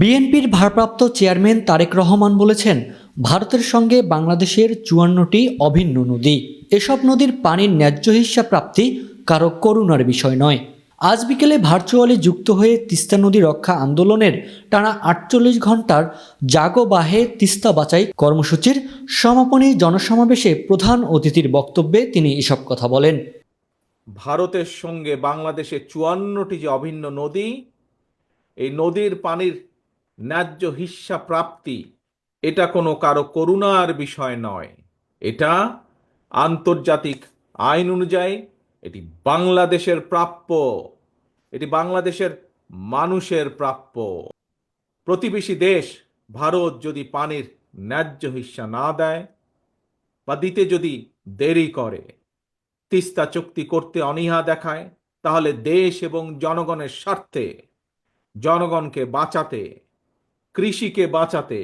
বিএনপির ভারপ্রাপ্ত চেয়ারম্যান তারেক রহমান বলেছেন, ভারতের সঙ্গে বাংলাদেশের চুয়ান্নটি অভিন্ন নদী। এসব নদীর পানির ন্যায্য হিস্যা প্রাপ্তি কারও করুণার বিষয় নয়। আজ বিকেলে ভার্চুয়ালি যুক্ত হয়ে তিস্তা নদী রক্ষা আন্দোলনের টানা আটচল্লিশ ঘণ্টার জাগো বাহে তিস্তা বাঁচাই কর্মসূচির সমাপনী জনসমাবেশে প্রধান অতিথির বক্তব্যে তিনি এসব কথা বলেন। ভারতের সঙ্গে বাংলাদেশের চুয়ান্নটি যে অভিন্ন নদী, এই নদীর পানির ন্যায্য হিস্যা প্রাপ্তি, এটা কোনো কারও করুণার বিষয় নয়। এটা আন্তর্জাতিক আইন অনুযায়ী এটি বাংলাদেশের প্রাপ্য। এটি বাংলাদেশের মানুষের প্রাপ্য। প্রতিবেশী দেশ, ভারত যদি পানির ন্যায্য হিস্যা না দেয় বা দিতে যদি দেরি করে, তিস্তা চুক্তি করতে অনীহা দেখায়, তাহলে দেশ এবং জনগণের স্বার্থে, জনগণকে বাঁচাতে কৃষিকে বাঁচাতে,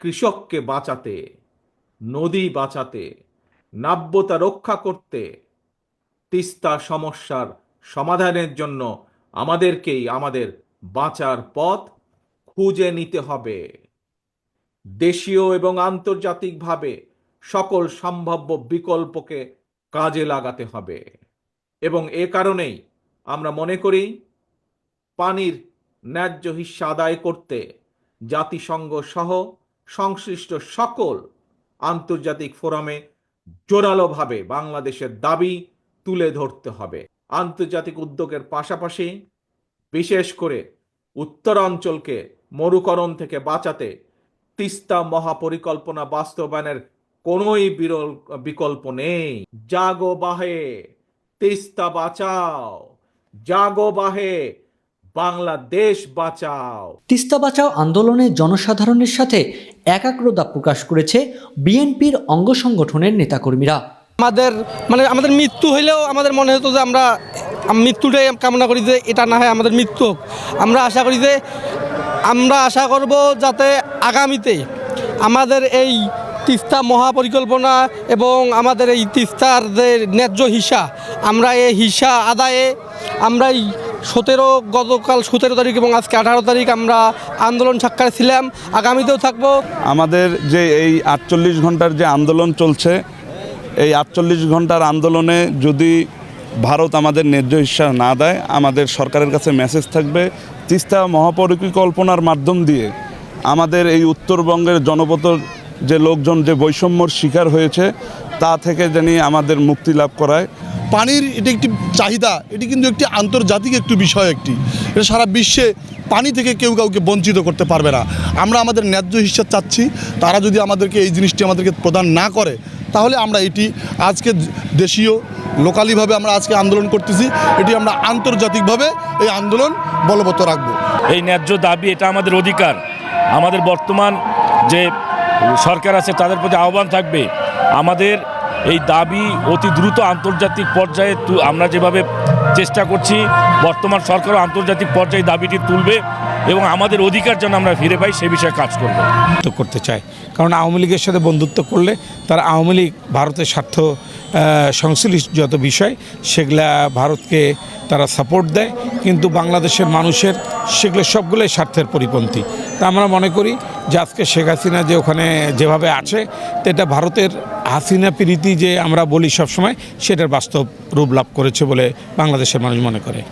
কৃষককে বাঁচাতে, নদী বাঁচাতে, নাব্যতা রক্ষা করতে তিস্তা সমস্যার সমাধানের জন্য আমাদেরকেই আমাদের বাঁচার পথ খুঁজে নিতে হবে। দেশীয় এবং আন্তর্জাতিকভাবে সকল সম্ভাব্য বিকল্পকে কাজে লাগাতে হবে এবং এ কারণেই আমরা মনে করি, পানির ন্যায্য হিস্যা আদায় করতে জাতিসংঘ সহ সংশ্লিষ্ট সকল আন্তর্জাতিক ফোরামে জোরালোভাবে বাংলাদেশের দাবি তুলে ধরতে হবে। আন্তর্জাতিক উদ্যোগের পাশাপাশি বিশেষ করে উত্তরাঞ্চলকে মরুকরণ থেকে বাঁচাতে তিস্তা মহাপরিকল্পনা বাস্তবায়নের কোনোই বিরল, বিকল্প নেই। জাগো বাহে, তিস্তা বাঁচাও। জাগো বাহে বাংলাদেশ বাঁচাও। তিস্তা বাঁচাও আন্দোলনে জনসাধারণের সাথে একাগ্রতা প্রকাশ করেছে বিএনপির অঙ্গ সংগঠনের নেতাকর্মীরা। আমাদের মানে আমাদের মৃত্যু হইলেও আমাদের মনে হতো যে আমরা মৃত্যুটাই কামনা করি যে এটা না হয় আমাদের মৃত্যু আমরা আশা করি যে আমরা আশা করব যাতে আগামীতে আমাদের এই তিস্তা মহাপরিকল্পনা এবং আমাদের এই তিস্তার যে ন্যায্য হিসা আমরা এই হিসা আদায়ে আমরা এই সতেরো গতকাল সতেরো তারিখ এবং আজকে আঠারো তারিখ আমরা আন্দোলন সাক্ষাৎ ছিলাম। আগামীতেও থাকব। আমাদের যে এই আটচল্লিশ ঘণ্টার যে আন্দোলন চলছে, এই আটচল্লিশ ঘণ্টার আন্দোলনে যদি ভারত আমাদের ন্যায্য হিস্সা না দেয়, আমাদের সরকারের কাছে মেসেজ থাকবে তিস্তা মহাপরিকল্পনার মাধ্যম দিয়ে আমাদের এই উত্তরবঙ্গের জনপদর যে লোকজন, যে বৈষম্যর শিকার হয়েছে তা থেকে জানি আমাদের মুক্তি লাভ করায়। পানির এটা একটি চাহিদা এটি কিন্তু একটি আন্তর্জাতিক একটি বিষয় একটি। এটা সারা বিশ্বে পানি থেকে কেউ কাউকে বঞ্চিত করতে পারবে না। আমরা আমাদের ন্যায্য হিসাব চাচ্ছি তারা যদি আমাদেরকে এই জিনিসটি আমাদেরকে প্রদান না করে তাহলে আমরা এটি আজকে দেশীয় লোকালিভাবে আমরা আজকে আন্দোলন করতেছি এটি আমরা আন্তর্জাতিকভাবে এই আন্দোলন বলবৎ রাখব। এই ন্যায্য দাবি এটা আমাদের অধিকার। আমাদের বর্তমান যে সরকার আছে তাদের প্রতি আহ্বান থাকবে। আমাদের এই দাবি অতি দ্রুত আন্তর্জাতিক পর্যায়ে আমরা যেভাবে চেষ্টা করছি, বর্তমান সরকারও আন্তর্জাতিক পর্যায়ে দাবিটি তুলবে এবং আমাদের অধিকার যেন আমরা ফিরে পাই সে বিষয়ে কাজ করব। করতে চায়। কারণ আওয়ামী লীগের সাথে বন্ধুত্ব করলে তারা আওয়ামী লীগ ভারতের স্বার্থ সংশ্লিষ্ট যত বিষয়, সেগুলা ভারতকে তারা সাপোর্ট দেয়। কিন্তু বাংলাদেশের মানুষের, সেগুলো সবগুলোই স্বার্থের পরিপন্থী। তা আমরা মনে করি যে আজকে শেখ হাসিনা যে ওখানে যেভাবে আছে তো এটা ভারতের হাসিনা প্রীতি যে আমরা বলি সবসময় সেটার বাস্তব রূপ লাভ করেছে বলে বাংলাদেশের মানুষ মনে করে।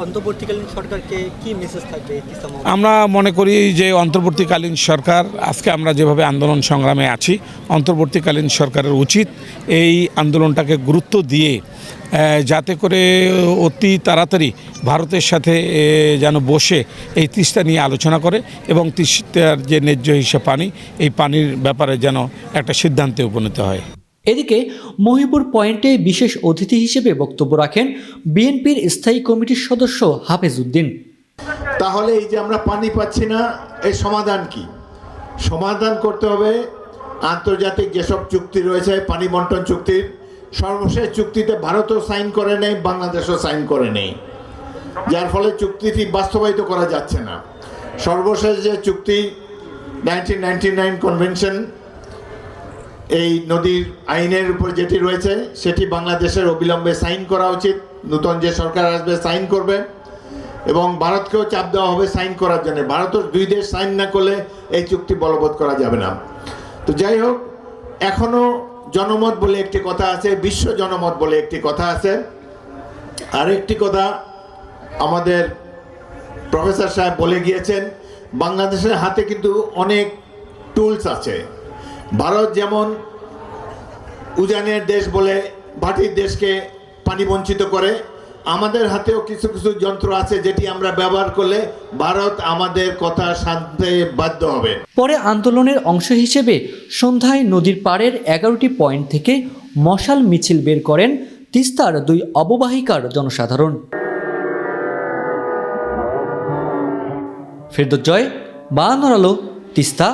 অন্তর্বর্তীকালীন সরকারকে কি মেসেজ থাকবে এই তিস্তা মহা- আমরা মনে করি যে অন্তর্বর্তীকালীন সরকার আজকে আমরা যেভাবে আন্দোলন সংগ্রামে আছি অন্তর্বর্তীকালীন সরকারের উচিত এই আন্দোলনটাকে গুরুত্ব দিয়ে যাতে করে অতি তাড়াতাড়ি ভারতের সাথে যেন বসে এই তিস্তা নিয়ে আলোচনা করে এবং তিস্তার যে ন্যায্য হিসেবে পানি এই পানির ব্যাপারে যেন একটা সিদ্ধান্তে উপনীত হয়। এদিকে মহিপুর পয়েন্টে বিশেষ অতিথি হিসেবে বক্তব্য রাখেন বিএনপির স্থায়ী কমিটির সদস্য হাফেজ উদ্দিন। তাহলে এই যে আমরা পানি পাচ্ছি না এর সমাধান কি? সমাধান করতে হবে আন্তর্জাতিক যেসব চুক্তি রয়েছে পানি বন্টন চুক্তির সর্বশেষ চুক্তিতে ভারতও সাইন করে নেই বাংলাদেশও সাইন করে নেই যার ফলে চুক্তিটি বাস্তবায়িত করা যাচ্ছে না। সর্বশেষ যে চুক্তি নাইনটিন নাইনটি নাইন কনভেনশন এই নদীর আইনের উপর যেটি রয়েছে, সেটি বাংলাদেশের অবিলম্বে সাইন করা উচিত। নূতন যে সরকার আসবে, সাইন করবে। এবং ভারতকেও চাপ দেওয়া হবে সাইন করার জন্য। ভারতের দুই দেশ সাইন না করলে এই চুক্তি বলবৎ করা যাবে না। তো যাই হোক, এখনও জনমত বলে একটি কথা আছে, বিশ্ব জনমত বলে একটি কথা আছে। আরেকটি কথা আমাদের প্রফেসর সাহেব বলে গিয়েছেন, বাংলাদেশের হাতে কিন্তু অনেক টুলস আছে। ভারত যেমন উজানের দেশ বলে ভাটির দেশকে পানি বঞ্চিত করে আমাদের হাতেও কিছু কিছু যন্ত্র আছে যেটি আমরা ব্যবহার করলে ভারত আমাদের কথা শান্তে বাধ্য হবে। পরে আন্দোলনের অংশ হিসেবে সন্ধ্যায় নদীর পাড়ের এগারোটি পয়েন্ট থেকে মশাল মিছিল বের করেন তিস্তার দুই অববাহিকার জনসাধারণ। ফেরদোজ্জয় বায়ানোর আলো, তিস্তা।